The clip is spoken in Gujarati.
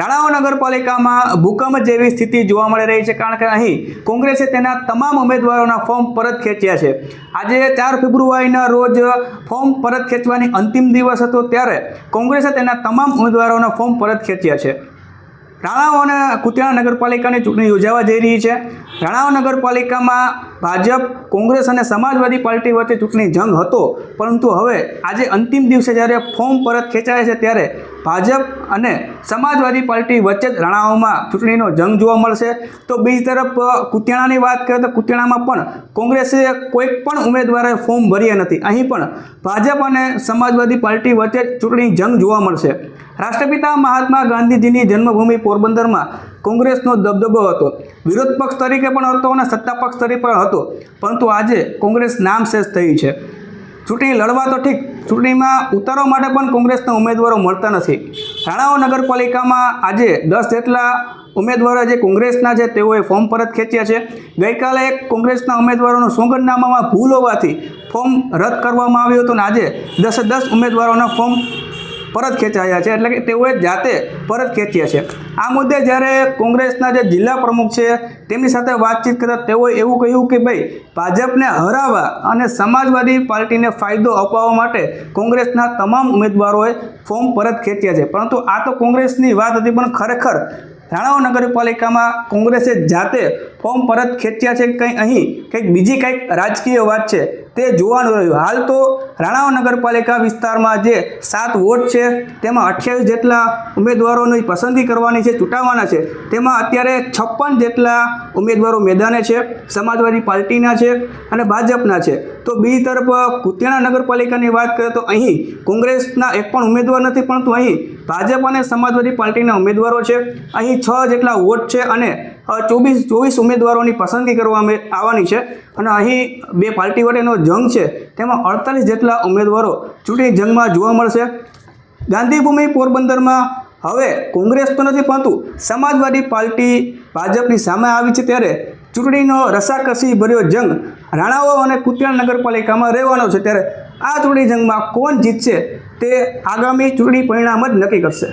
રાણાઓ નગરપાલિકામાં ભૂકંપ જેવી સ્થિતિ જોવા મળી રહી છે કારણ કે અહીં કોંગ્રેસે તેના તમામ ઉમેદવારોના ફોર્મ પરત ખેંચ્યા છે. આજે ચાર ફેબ્રુઆરીના રોજ ફોર્મ પરત ખેંચવાની અંતિમ દિવસ હતો ત્યારે કોંગ્રેસે તેના તમામ ઉમેદવારોના ફોર્મ પરત ખેંચ્યા છે. રાણાઓ અને કુતિયાણા નગરપાલિકાની ચૂંટણી યોજાવા જઈ રહી છે. રાણાઓ નગરપાલિકામાં ભાજપ, કોંગ્રેસ અને સમાજવાદી પાર્ટી વચ્ચે ચૂંટણી જંગ હતો. પરંતુ હવે આજે અંતિમ દિવસે જ્યારે ફોર્મ પરત ખેંચાય છે ત્યારે ભાજપ અને સમાજવાદી પાર્ટી વચ્ચે રાણાઓમાં ચૂંટણીનો જંગ જોવા મળશે. તો બીજી તરફ કુતિયાણાની વાત કરીએ તો કુતિયાણામાં પણ કોંગ્રેસે કોઈ પણ ઉમેદવારે ફોર્મ ભર્યા નથી. અહીં પણ ભાજપ અને સમાજવાદી પાર્ટી વચ્ચે ચૂંટણી જંગ જોવા મળશે. રાષ્ટ્રપિતા મહાત્મા ગાંધીજીની જન્મભૂમિ પોરબંદરમાં કોંગ્રેસનો દબદબો હતો. વિરોધ પક્ષ તરીકે પણ હતો અને સત્તા પક્ષ તરીકે પણ હતો. પરંતુ આજે કોંગ્રેસ નામશેષ થઈ છે. ચૂંટણી લડવા તો ઠીક, ચૂંટણીમાં ઉતારવા માટે પણ કોંગ્રેસના ઉમેદવારો મળતા નથી. રાણાઓ નગરપાલિકામાં આજે દસ જેટલા ઉમેદવારો જે કોંગ્રેસના છે, તેઓએ ફોર્મ પરત ખેંચ્યા છે. ગઈકાલે કોંગ્રેસના ઉમેદવારોનું સોગંદનામામાં ભૂલ હોવાથી ફોર્મ રદ કરવામાં આવ્યું હતું અને આજે દસે દસ ઉમેદવારોના ફોર્મ પરત ખેંચાયા છે એટલે કે તેઓએ જાતે પરત ખેંચ્યા છે. આ મુદ્દે જ્યારે કોંગ્રેસના જે જિલ્લા પ્રમુખ છે તેમની સાથે વાતચીત કરતા તેઓએ એવું કહ્યું કે ભાઈ, ભાજપને હરાવવા અને સમાજવાદી પાર્ટીને ફાયદો અપાવવા માટે કોંગ્રેસના તમામ ઉમેદવારોએ ફોર્મ પરત ખેંચ્યા છે. પરંતુ આ તો કોંગ્રેસની વાત હતી પણ ખરેખર રાણાઓ નગરપાલિકામાં કોંગ્રેસે જાતે ફોર્મ પરત ખેંચ્યા છે કંઈ અહીં? કંઈક બીજી કંઈક રાજકીય વાત છે. તે જોવાનું રહ્યું. હાલ તો રાણાઓ નગરપાલિકા વિસ્તારમાં જે સાત વોટ છે, તેમાં અઠ્યાવીસ જેટલા ઉમેદવારોની પસંદગી કરવાની છે, ચૂંટાવાના છે. તેમાં અત્યારે છપ્પન જેટલા ઉમેદવારો મેદાને છે, સમાજવાદી પાર્ટીના છે અને ભાજપના છે. તો બીજી તરફ કુતિયાણા નગરપાલિકાની વાત કરીએ તો અહીં કોંગ્રેસના એક પણ ઉમેદવાર નથી, પરંતુ અહીં ભાજપ અને સમાજવાદી પાર્ટીના ઉમેદવારો છે. અહીં છ જેટલા વોટ છે અને ચોવીસ ચોવીસ ઉમેદવારોની પસંદગી કરવામાં આવવાની છે. અને અહીં બે પાર્ટી વચ્ચેનો જંગ છે. તેમાં અડતાલીસ જેટલા ઉમેદવારો ચૂંટણી જંગમાં જોવા મળશે. ગાંધીભૂમિ પોરબંદરમાં હવે કોંગ્રેસ તો નથી પરંતુ સમાજવાદી પાર્ટી ભાજપની સામે આવી છે ત્યારે ચૂંટણીનો રસાકસી ભર્યો જંગ રાણાઓ અને કુતિયાણ નગરપાલિકામાં રહેવાનો છે. ત્યારે આ ચૂંટણી જંગમાં કોણ જીતશે તે આગામી ચૂંટણી પરિણામ જ નક્કી કરશે.